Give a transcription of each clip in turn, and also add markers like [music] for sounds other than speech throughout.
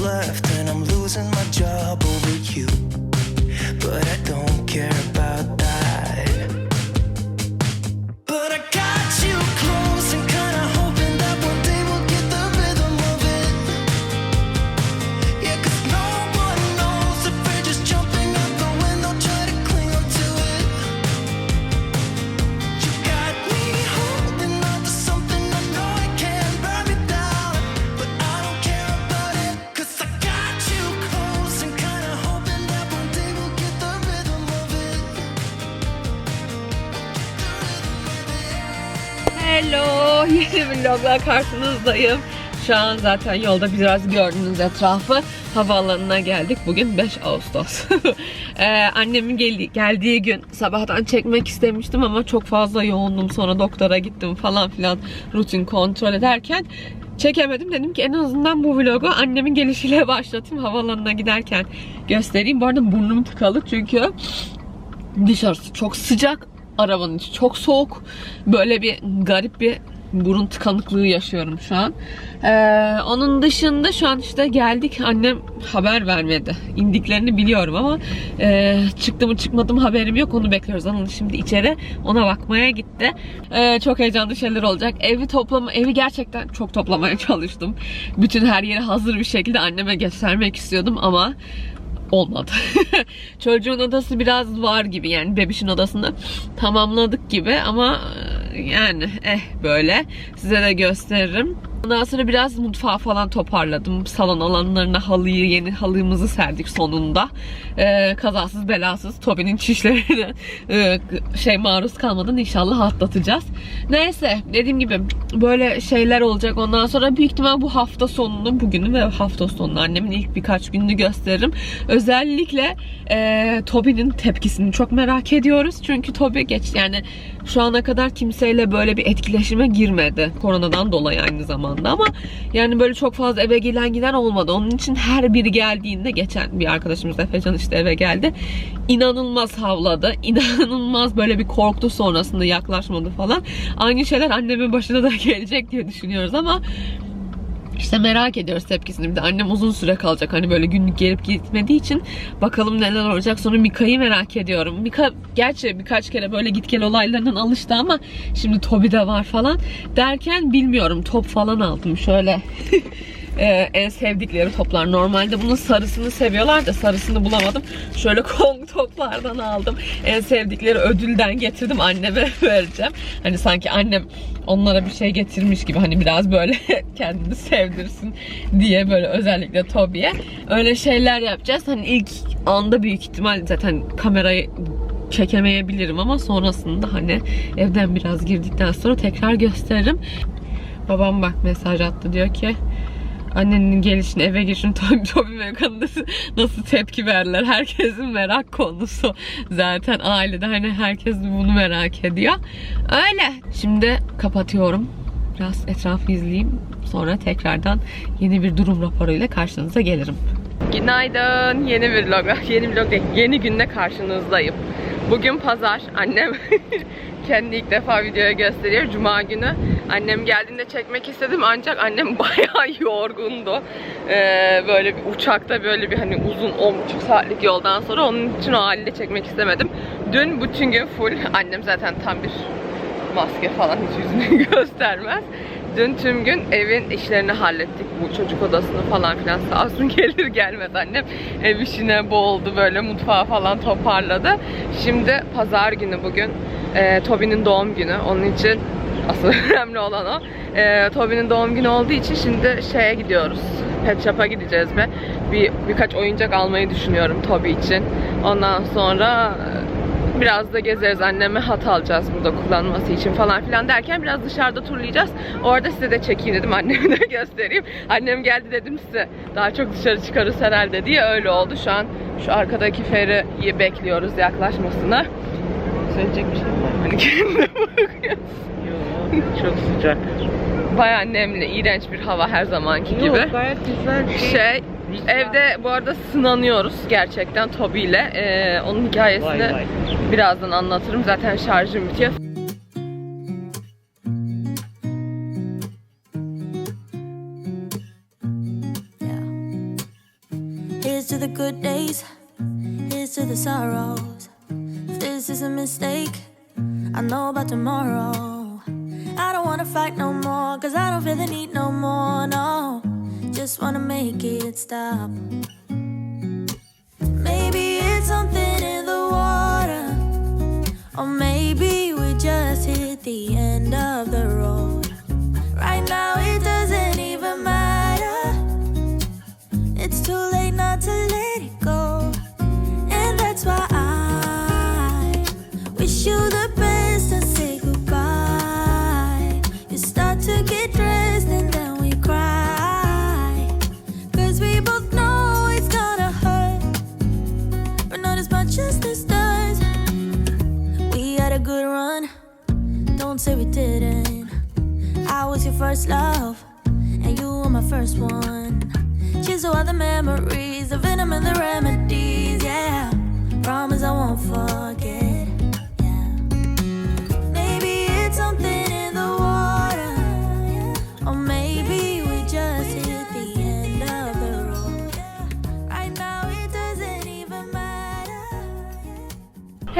left and I'm losing my job over you. But I don't care about Hello, [laughs] yeni vlogla karşınızdayım. Şu an zaten yolda biraz gördüğünüz etrafı havaalanına geldik. Bugün 5 Ağustos. [laughs] Ee, annemin gel- geldiği gün sabahtan çekmek istemiştim ama çok fazla yoğundum. Sonra doktora gittim falan filan rutin kontrol ederken çekemedim. Dedim ki en azından bu vlogu annemin gelişiyle [laughs] başlatayım. Havaalanına giderken göstereyim. Bu arada burnum tıkalı çünkü dışarısı çok sıcak. Arabanın içi çok soğuk. Böyle bir garip bir burun tıkanıklığı yaşıyorum şu an. Ee, onun dışında şu an işte geldik. Annem haber vermedi. İndiklerini biliyorum ama e, çıktı mı çıkmadı mı haberim yok. Onu bekliyoruz. Anıl şimdi içeri ona bakmaya gitti. Ee, çok heyecanlı şeyler olacak. Evi toplama, evi gerçekten çok toplamaya çalıştım. Bütün her yeri hazır bir şekilde anneme göstermek istiyordum ama olmadı. [laughs] Çocuğun odası biraz var gibi yani bebişin odasını tamamladık gibi ama e, yani eh böyle size de gösteririm. Ondan sonra biraz mutfağı falan toparladım. Salon alanlarına halıyı, yeni halımızı serdik sonunda. Ee, kazasız belasız Toby'nin çişlerine [laughs] e, şey maruz kalmadan inşallah atlatacağız. Neyse dediğim gibi böyle şeyler olacak. Ondan sonra büyük ihtimal bu hafta sonunu, bugünü ve hafta sonunu annemin ilk birkaç gününü gösteririm. Özellikle e, Toby'nin tepkisini çok merak ediyoruz. Çünkü Toby geç yani şu ana kadar kimseyle böyle bir etkileşime girmedi. Koronadan dolayı aynı zamanda ama yani böyle çok fazla eve gelen giden olmadı. Onun için her biri geldiğinde geçen bir arkadaşımız Efecan işte eve geldi. İnanılmaz havladı. [laughs] İnanılmaz böyle bir korktu sonrasında yaklaşmadı falan. Aynı şeyler annemin başına da [laughs] gelecek diye düşünüyoruz ama işte merak ediyoruz tepkisini. Bir de annem uzun süre kalacak. Hani böyle günlük gelip gitmediği için bakalım neler olacak. Sonra Mika'yı merak ediyorum. Mika gerçi birkaç kere böyle git gel olaylarından alıştı ama şimdi Toby de var falan derken bilmiyorum. Top falan aldım şöyle. [laughs] Ee, en sevdikleri toplar. Normalde bunun sarısını seviyorlar da sarısını bulamadım. Şöyle [laughs] Kong toplardan aldım. En sevdikleri ödülden getirdim. Anneme [laughs] vereceğim. Hani sanki annem onlara bir şey getirmiş gibi hani biraz böyle [laughs] kendini sevdirsin diye böyle özellikle Toby'ye. Öyle şeyler yapacağız. Hani ilk anda büyük ihtimal zaten kamerayı çekemeyebilirim ama sonrasında hani evden biraz girdikten sonra tekrar gösteririm. Babam bak mesaj attı diyor ki annenin gelişine eve Toby, [laughs] Toby ve Okan'ın nasıl, tepki verdiler. Herkesin merak konusu. Zaten ailede hani herkes bunu merak ediyor. Öyle. Şimdi kapatıyorum. Biraz etrafı izleyeyim. Sonra tekrardan yeni bir durum raporuyla karşınıza gelirim. Günaydın. Yeni bir vlog. [laughs] Yeni vlog değil. Yeni günde karşınızdayım. Bugün pazar. Annem [laughs] kendi ilk defa videoya gösteriyor. Cuma günü. Annem geldiğinde çekmek istedim ancak annem [laughs] bayağı yorgundu. Ee, böyle bir uçakta böyle bir hani uzun 10,5 saatlik yoldan sonra onun için o haliyle çekmek istemedim. Dün bütün gün full. Annem zaten tam bir maske falan hiç yüzünü [laughs] göstermez. Dün tüm gün evin işlerini hallettik. Bu çocuk odasını falan filan sağ olsun [laughs] gelir gelmez annem ev işine boğuldu böyle mutfağı falan toparladı. Şimdi pazar günü bugün. Ee, Toby'nin doğum günü. Onun için asıl [laughs] önemli olan o. Ee, Toby'nin doğum günü olduğu için şimdi şeye gidiyoruz. Pet Shop'a gideceğiz ve bir birkaç oyuncak almayı düşünüyorum Toby için. Ondan sonra Biraz da gezeriz anneme hat alacağız burada kullanması için falan filan derken biraz dışarıda turlayacağız. Orada size de çekeyim dedim [laughs] annemi de göstereyim. Annem geldi dedim size daha çok dışarı çıkarız herhalde diye öyle oldu. Şu an şu arkadaki feriyi bekliyoruz yaklaşmasına. Söyleyecek bir şey var mı? Hani kendine bakıyorsun. Çok sıcak. Bayağı nemli, iğrenç bir hava her zamanki gibi. Yok gayet güzel. Şey, Güzel. evde bu arada sınanıyoruz gerçekten Toby ile. Ee, onun hikayesini Vay vay. birazdan anlatırım. Zaten şarjım bitiyor. Here's to the good days, here's to the sorrows. This is a mistake, I know about tomorrow. I don't wanna fight no more, cause I don't feel the need no more, no. Just wanna make it stop. Maybe it's something in the water, or maybe we just hit the end of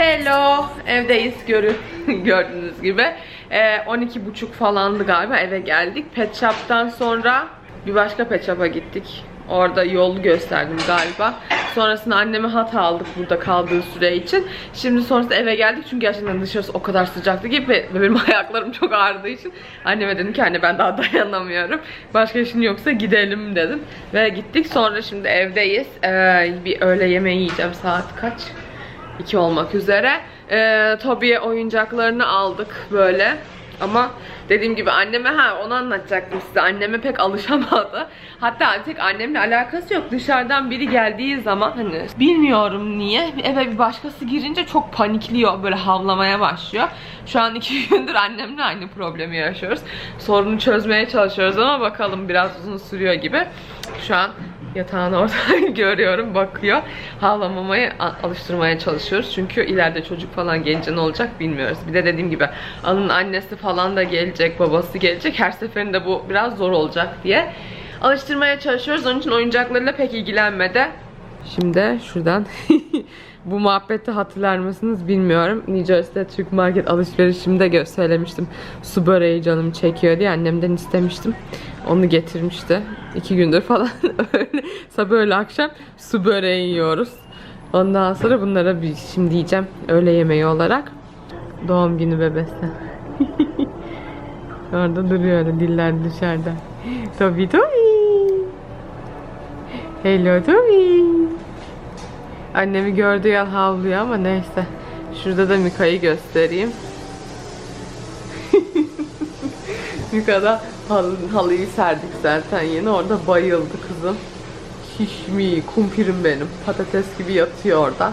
Hello, evdeyiz görü [laughs] gördüğünüz gibi. Ee, 12.30 falandı galiba eve geldik. Pet Shop'tan sonra bir başka Pet Shop'a gittik. Orada yolu gösterdim galiba. Sonrasında anneme hat aldık burada kaldığı süre için. Şimdi sonrasında eve geldik çünkü gerçekten dışarısı o kadar sıcaktı ki ve benim [laughs] ayaklarım çok ağrıdığı için anneme dedim ki anne ben daha [laughs] dayanamıyorum. Başka işin yoksa gidelim dedim. Ve gittik sonra şimdi evdeyiz. Ee, bir öğle yemeği yiyeceğim saat kaç? 2 olmak üzere. Ee, Toby'ye oyuncaklarını aldık böyle. Ama dediğim gibi anneme ha onu anlatacaktım size. Anneme pek alışamadı. Hatta tek annemle alakası yok. Dışarıdan biri geldiği zaman hani bilmiyorum niye eve bir başkası girince çok panikliyor. Böyle havlamaya başlıyor. Şu an iki [laughs] gündür annemle aynı problemi yaşıyoruz. Sorunu çözmeye çalışıyoruz ama bakalım biraz uzun sürüyor gibi. Şu an Yatağını orada [laughs] görüyorum, bakıyor. Havlamamaya alıştırmaya çalışıyoruz. Çünkü ileride çocuk falan gelince ne olacak bilmiyoruz. Bir de dediğim gibi Alın annesi falan da gelecek, babası gelecek. Her seferinde bu biraz zor olacak diye alıştırmaya çalışıyoruz. Onun için oyuncaklarıyla pek ilgilenmedi. Şimdi şuradan [laughs] bu muhabbeti hatırlar mısınız bilmiyorum. New Jersey'de Türk market alışverişimde söylemiştim. Su böreği canım çekiyor diye annemden istemiştim. Onu getirmişti. İki gündür falan [laughs] sabah öyle akşam su böreği yiyoruz. Ondan sonra bunlara bir şimdi yiyeceğim öğle yemeği olarak. Doğum günü bebesi. [laughs] Orada duruyor öyle diller dışarıda. Toby Toby. Hello Toby. Annemi gördüğü yer havlıyor ama neyse. Şurada da Mika'yı göstereyim. Mika'da halı, halıyı serdik zaten yeni. Orada bayıldı kızım. Şişmi, kumpirim benim. Patates gibi yatıyor orada.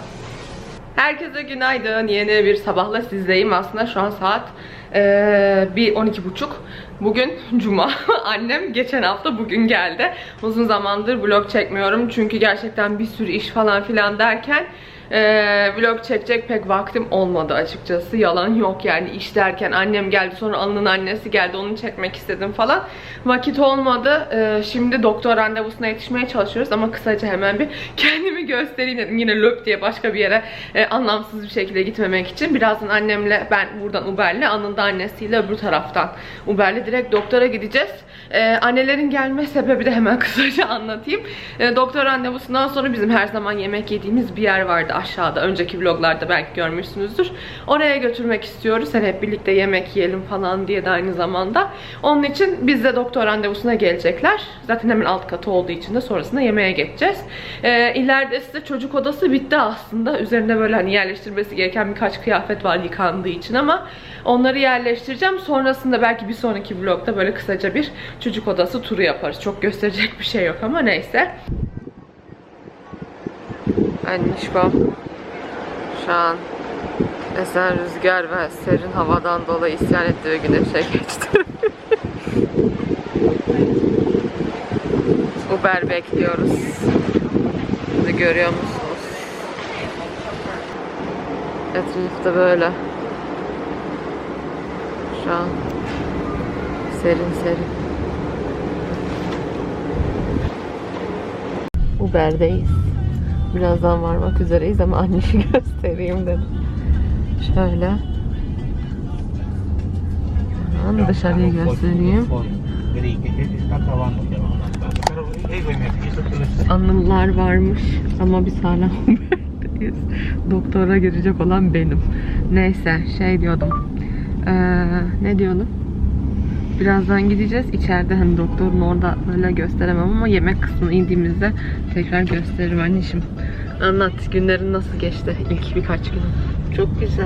Herkese günaydın. Yeni bir sabahla sizdeyim. Aslında şu an saat eee, bir 12.30. Bugün cuma. [laughs] Annem geçen hafta bugün geldi. Uzun zamandır vlog çekmiyorum. Çünkü gerçekten bir sürü iş falan filan derken eee, vlog çekecek pek vaktim olmadı açıkçası. Yalan yok yani iş derken annem geldi sonra Anıl'ın annesi geldi onu çekmek istedim falan. Vakit olmadı. Eee, şimdi doktor randevusuna yetişmeye çalışıyoruz ama kısaca hemen bir [laughs] kendimi göstereyim dedim. Yine löp diye başka bir yere e, anlamsız bir şekilde gitmemek için. Birazdan annemle ben buradan Uber'le, Anıl'da annesiyle öbür taraftan Uber'le direkt doktora gideceğiz. E, annelerin gelme [laughs] sebebi de hemen kısaca anlatayım. E, doktor randevusundan sonra bizim her zaman yemek yediğimiz bir yer vardı aşağıda. Önceki vloglarda belki görmüşsünüzdür. Oraya götürmek istiyoruz. Hani hep birlikte yemek yiyelim falan diye de aynı zamanda. Onun için biz de doktor randevusuna gelecekler. Zaten hemen alt katı olduğu için de sonrasında yemeğe geçeceğiz. Ee, ileride size çocuk odası bitti aslında. Üzerinde böyle hani yerleştirilmesi gereken birkaç kıyafet var yıkandığı için ama onları yerleştireceğim. Sonrasında belki bir sonraki vlogda böyle kısaca bir çocuk odası turu yaparız. Çok gösterecek bir şey yok ama neyse. Annişkom şu an esen rüzgar ve serin havadan dolayı isyan etti ve güneşe geçti. [laughs] Uber bekliyoruz. Şimdi görüyor musunuz? Etrafta böyle. Şu an serin serin. Uber'deyiz. Birazdan varmak üzereyiz ama annesi [laughs] göstereyim dedim. Şöyle. Hemen dışarıyı göstereyim. Anılar varmış ama biz hala [laughs] Uber'deyiz. Doktora girecek olan benim. Neyse şey diyordum. Ee, ne diyordum? Birazdan gideceğiz. İçeride hani doktorun orada böyle gösteremem ama yemek kısmına indiğimizde tekrar gösteririm anneciğim. Anlat günlerin nasıl geçti ilk birkaç gün? Çok güzel.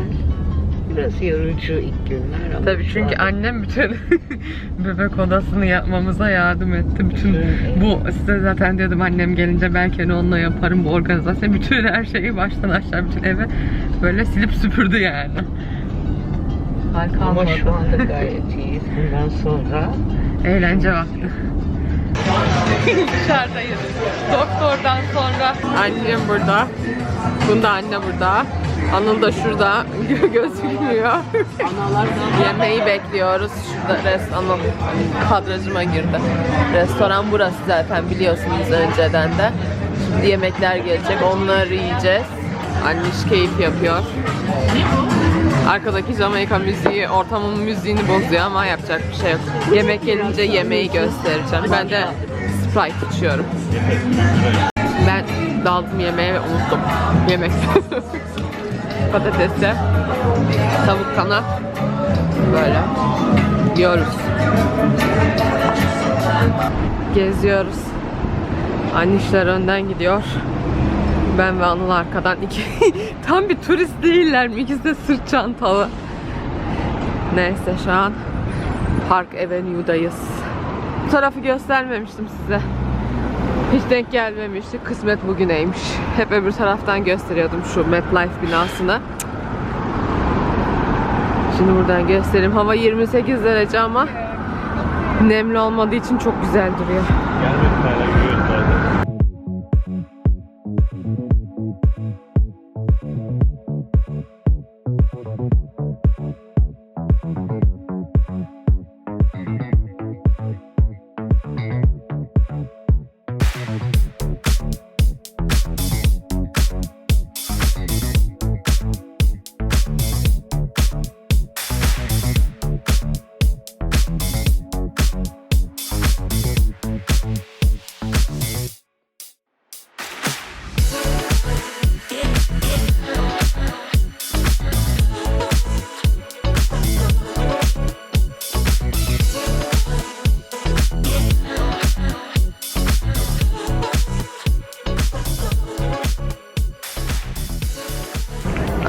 Biraz yorucu ilk günler ama Tabii çünkü an- annem bütün [laughs] bebek odasını yapmamıza yardım etti. Bütün bu size zaten dedim annem gelince belki hani onunla yaparım bu organizasyon. Bütün her şeyi baştan aşağı bütün evi böyle silip süpürdü yani. Harika ama olmadı. şu anda gayet iyiyiz. Bundan sonra Eğlence vakti. [laughs] Dışarıdayız. Doktordan sonra annem burada. Bunda anne burada. Anıl da şurada [laughs] gö- gözükmüyor. Yemeği bekliyoruz. Şurada rest Anıl kadrajıma girdi. Restoran burası zaten biliyorsunuz önceden de. Şimdi yemekler gelecek. Onları yiyeceğiz. Anniş keyif yapıyor. Arkadaki Jamaika müziği ortamın müziğini bozuyor ama yapacak bir şey yok. Yemek gelince yemeği göstereceğim. Ben de Sprite içiyorum. Ben daldım yemeğe ve unuttum. Yemek. [laughs] Patatesi, tavuk kanat. Böyle. Yiyoruz. Geziyoruz. Annişler önden gidiyor. Ben ve Anıl arkadan iki [laughs] tam bir turist değiller mi? İkisi de sırt çantalı. Neyse şu an Park Avenue'dayız. Bu tarafı göstermemiştim size. Hiç denk gelmemişti. Kısmet bugüneymiş. Hep öbür taraftan gösteriyordum şu MetLife binasını. Şimdi buradan göstereyim. Hava 28 derece ama nemli olmadığı için çok güzel duruyor.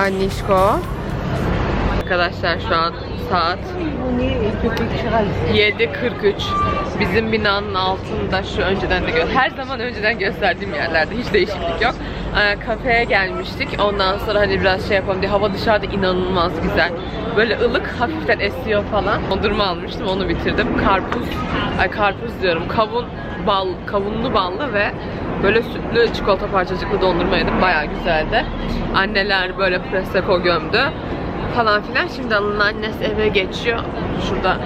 Annişko. Arkadaşlar şu an saat 7.43. Bizim binanın altında şu önceden de gö- her zaman önceden gösterdiğim yerlerde hiç değişiklik yok. Ee, kafeye gelmiştik. Ondan sonra hani biraz şey yapalım diye hava dışarıda inanılmaz güzel. Böyle ılık hafiften esiyor falan. Dondurma almıştım onu bitirdim. Karpuz, ay karpuz diyorum. Kavun bal, kavunlu ballı ve böyle sütlü çikolata parçacıklı dondurma yedim. Bayağı güzeldi. Anneler böyle prosecco gömdü falan filan. Şimdi Anıl'ın annesi eve geçiyor. Şurada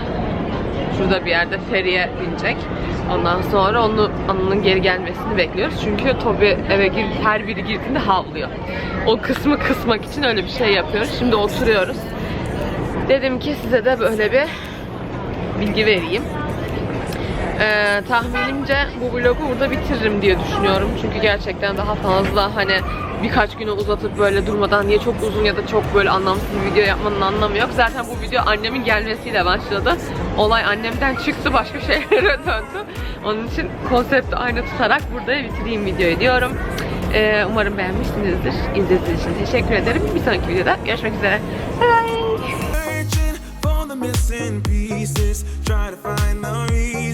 şurada bir yerde feriye binecek. Ondan sonra onu Anıl'ın geri gelmesini bekliyoruz. Çünkü Toby eve gir, her biri girdiğinde havlıyor. O kısmı kısmak için öyle bir şey yapıyoruz. Şimdi oturuyoruz. Dedim ki size de böyle bir bilgi vereyim. Ee, tahminimce bu vlogu burada bitiririm diye düşünüyorum. Çünkü gerçekten daha fazla hani birkaç güne uzatıp böyle durmadan niye çok uzun ya da çok böyle anlamsız bir video yapmanın anlamı yok. Zaten bu video annemin gelmesiyle başladı. Olay annemden çıktı başka [laughs] şeylere döndü. Onun için konsepti aynı tutarak burada bitireyim videoyu diyorum. Ee, umarım beğenmişsinizdir. İzlediğiniz için teşekkür ederim. Bir sonraki videoda görüşmek üzere. Bye bye.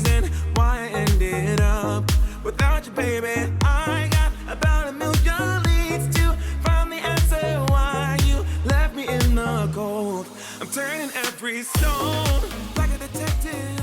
baby. I got about a million leads to find the answer why you left me in the cold. I'm turning every stone like a detective.